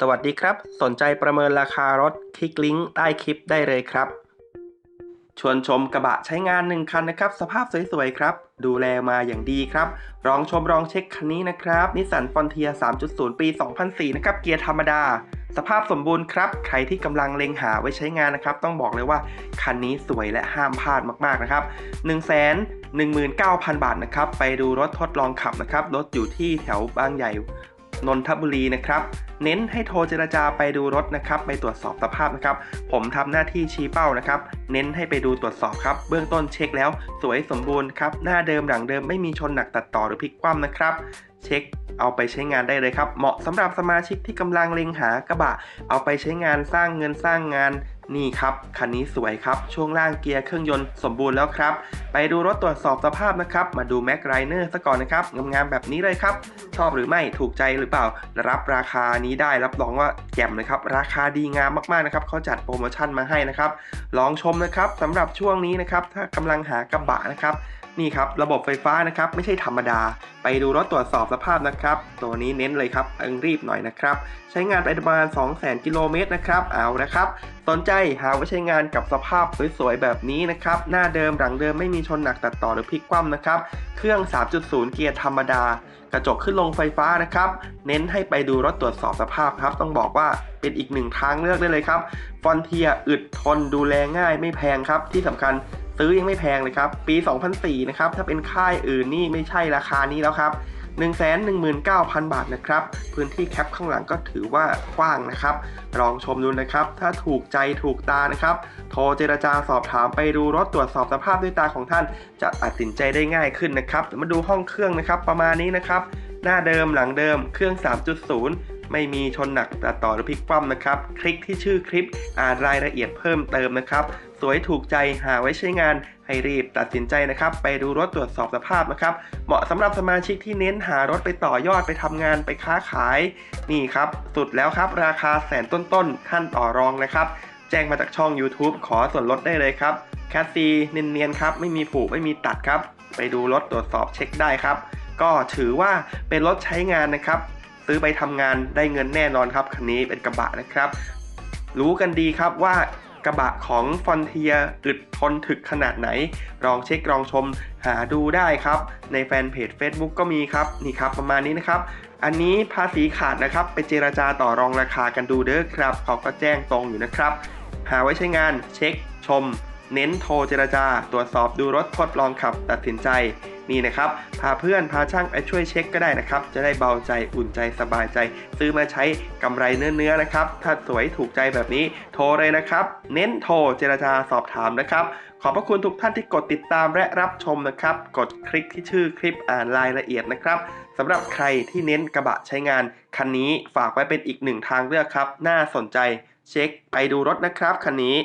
สวัสดีครับ สนใจประเมินราคารถคลิกลิงก์ใต้คลิปได้เลยครับ ชวนชมกระบะใช้งาน 1 คันนะครับ สภาพสวยๆครับ ดูแลมาอย่างดีครับลองชมลองเช็คคันนี้นะครับนิสสันฟอนเทีย 3.0 ปี 2004 นะครับ เกียร์ธรรมดา สภาพสมบูรณ์ครับ ใครที่กำลังเล็งหาไว้ใช้งานนะครับ ต้องบอกเลยว่า คันนี้สวยและห้ามพลาดมากๆนะครับ1 1 9 0 0 0 บาทนะครับ ไปดูรถทดลองขับนะครับ รถอยู่ที่แถวบางใหญ่ นนทบุรีนะครับ เน้นให้โทรเจรจาไปดูรถนะครับไปตรวจสอบสภาพนะครับ ผมทำหน้าที่ชี้เป้านะครับ เน้นให้ไปดูตรวจสอบครับเบื้องต้นเช็คแล้ว สวยสมบูรณ์ครับหน้าเดิมหลังเดิมไม่มีชนหนักตัดต่อหรือพลิกคว่ำนะครับ เช็คเอาไปใช้งานได้เลยครับ เหมาะสำหรับสมาชิกที่กำลังเล็งหากระบะ เอาไปใช้งานสร้างเงินสร้างงาน นี่ครับ คันนี้สวยครับ ช่วงล่างเกียร์เครื่องยนต์สมบูรณ์แล้วครับ ไปดูรถตรวจสอบสภาพนะครับ มาดูแม็กไรเนอร์ซะก่อนนะครับ งามๆแบบนี้เลยครับ ชอบหรือไม่ถูกใจหรือเปล่า รับราคานี้ได้รับรองว่าแจ่มเลยครับ ราคาดีงามมากๆนะครับเขาจัดโปรโมชั่นมาให้นะครับ ลองชมนะครับสำหรับช่วงนี้นะครับ ถ้ากำลังหากระบะนะครับนี่ครับระบบไฟฟ้านะครับไม่ใช่ธรรมดา ไปดูรถตรวจสอบสภาพนะครับ ตัวนี้เน้นเลยครับเอิงรีบหน่อยนะครับ ใช้งานไปประมาณ 200,000 กิโลเมตรนะครับเอานะครับ สนใจหาไว้ใช้งานกับสภาพสวยๆ แบบนี้นะครับ หน้าเดิมหลังเดิมไม่มีชนหนักตัดต่อหรือพลิกคว่ำนะครับ เครื่อง 3.0 เกียร์ธรรมดา กระจกขึ้นลงไฟฟ้านะครับ เน้นให้ไปดูรถตรวจสอบสภาพครับ ต้องบอกว่าเป็นอีกหนึ่งทางเลือกได้เลยครับ ฟอนเทียอึดทนดูแลง่ายไม่แพงครับ ที่สำคัญซื้อยังไม่แพงเลยครับ ปี 2004 นะครับ ถ้าเป็นค่ายอื่นนี่ไม่ใช่ราคานี้แล้วครับ 119,000 บาทนะครับ พื้นที่แคปข้างหลังก็ถือว่ากว้างนะครับ ลองชมดูนะครับ ถ้าถูกใจถูกตานะครับ โทรเจรจาสอบถามไปดูรถตรวจสอบสภาพด้วยตาของท่าน จะตัดสินใจได้ง่ายขึ้นนะครับ มาดูห้องเครื่องนะครับ ประมาณนี้นะครับ หน้าเดิมหลังเดิม เครื่อง 3.0 ไม่มีชนหนักตัดต่อหรือพลิกคว่ำนะครับ คลิกที่ชื่อคลิปอ่านรายละเอียดเพิ่มเติมนะครับ สวยถูกใจหาไว้ใช้งานให้รีบตัดสินใจนะครับ ไปดูรถตรวจสอบสภาพนะครับ เหมาะสำหรับสมาชิกที่เน้นหารถไปต่อยอดไปทำงานไปค้าขาย นี่ครับ สุดแล้วครับ ราคาแสนต้นๆท่านต่อรองนะครับ แจ้งมาจากช่อง YouTube ขอส่วนลดได้เลยครับแคสซีเนียนๆครับไม่มีผูกไม่มีตัดครับ ไปดูรถตรวจสอบเช็คได้ครับ ก็ถือว่าเป็นรถใช้งานนะครับ ซื้อไปทำงานได้เงินแน่นอนครับคันนี้เป็นกระบะนะครับ รู้กันดีครับว่ากระบะของฟอนเทียอึดทนถึกขนาดไหน ลองเช็คลองชมหาดูได้ครับ ในแฟนเพจ Facebook ก็มีครับ นี่ครับประมาณนี้นะครับ อันนี้ภาษีขาดนะครับ ไปเจราจาต่อรองราคากันดูเด้อครับ เขาก็แจ้งตรงอยู่นะครับ หาไว้ใช้งานเช็คชม เน้นโทรเจราจา ตรวจสอบดูรถทดลองขับ ตัดสินใจ นี่นะครับ พาเพื่อนพาช่างไปช่วยเช็คก็ได้นะครับ จะได้เบาใจอุ่นใจสบายใจ ซื้อมาใช้กำไรเนื้อๆนะครับ ถ้าสวยถูกใจแบบนี้โทรเลยนะครับ เน้นโทรเจราจาสอบถามนะครับ ขอบพระคุณทุกท่านที่กดติดตามและรับชมนะครับ กดคลิกที่ชื่อคลิปอ่านรายละเอียดนะครับสำหรับใครที่เน้นกระบะใช้งาน คันนี้ฝากไว้เป็นอีกหนึ่งทางเลือกครับ น่าสนใจเช็คไปดูรถนะครับคันนี้